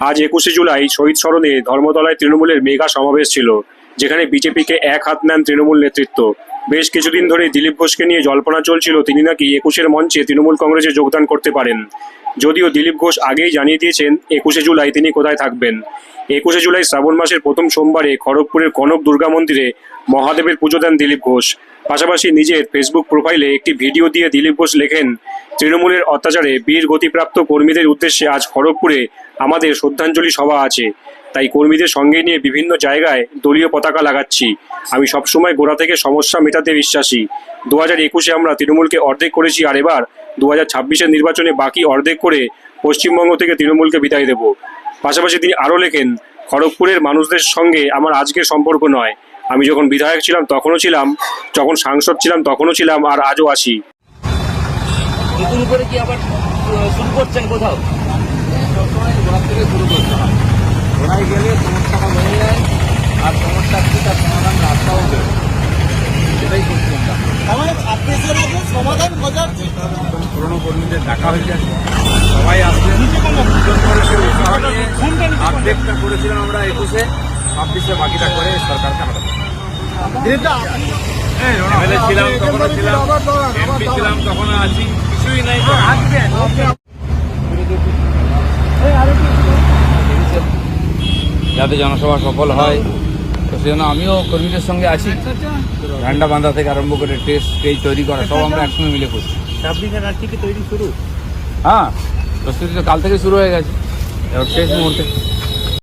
আজ একুশে জুলাই শহীদ স্মরণে ধর্মতলায় তৃণমূলের মেগা সমাবেশ ছিল, যেখানে বিজেপিকে এক হাত নেন তৃণমূল নেতৃত্ব। বেশ কিছুদিন ধরে দিলীপ ঘোষকে নিয়ে জল্পনা চলছিল, তিনি নাকি একুশের মঞ্চে তৃণমূল কংগ্রেসে যোগদান করতে পারেন। যদিও দিলীপ ঘোষ আগেই জানিয়ে দিয়েছেন, একুশে জুলাই তিনি কোথায় থাকবেন। একুশে জুলাই শ্রাবণ মাসের প্রথম সোমবারে খড়গপুরের কনক দুর্গা মন্দিরে মহাদেবের পুজো দেন দিলীপ ঘোষ। পাশাপাশি নিজের ফেসবুক প্রোফাইলে একটি ভিডিও দিয়ে দিলীপ ঘোষ লেখেন, তৃণমূলের অত্যাচারে বীর গতিপ্রাপ্ত কর্মীদের উদ্দেশ্যে আজ খড়গপুরে আমাদের শ্রদ্ধাঞ্জলি সভা আছে। তাই কর্মীদের সঙ্গে নিয়ে বিভিন্ন জায়গায় দলীয় পতাকা লাগাচ্ছি। আমি সবসময় গোড়া থেকে সমস্যা মেটাতে বিশ্বাসী। দু হাজার একুশে আমরা তৃণমূলকে অর্ধেক করেছি আর এবার দু হাজার ছাব্বিশের নির্বাচনে বাকি অর্ধেক করে পশ্চিমবঙ্গ থেকে তৃণমূলকে বিদায় দেব। পাশাপাশি তিনি আরও লেখেন, খড়গপুরের মানুষদের সঙ্গে আমার আজকের সম্পর্ক নয়। আমি যখন বিধায়ক ছিলাম তখনও ছিলাম যখন সাংসদ ছিলাম তখনও ছিলাম আর আজও আছি। নতুন করে কি আবার শুরু করছেন কোথাও? থেকে শুরু করতে হয় গোড়ায় গেলে সমস্যাটা বেড়ে যায় আর সমস্যার কি তার সমাধান রাস্তাও বেরোয় সেটাই করছি আমরা। সমাধান পুরনো কর্মীদের হয়ে সবাই করেছিলাম আমরা একুশে ছাব্বিশে বাকিটা করে সরকারকে হারাবো এমএলএ ছিলাম তখনও ছিলাম। এমপি ছিলাম তখনও আছি। কিছুই নাই যাতে জনসভা সফল হয়। তো সেজন্য আমিও কর্মীদের সঙ্গে আছি। ঝান্ডা বাঁধা থেকে আরম্ভ করে টেস্ট স্টেজ তৈরি করা সব আমরা একসঙ্গে মিলে করছি। তৈরি শুরু? হ্যাঁ প্রস্তুতি তো কাল থেকে শুরু হয়ে গেছে। এবার শেষ মুহূর্তে।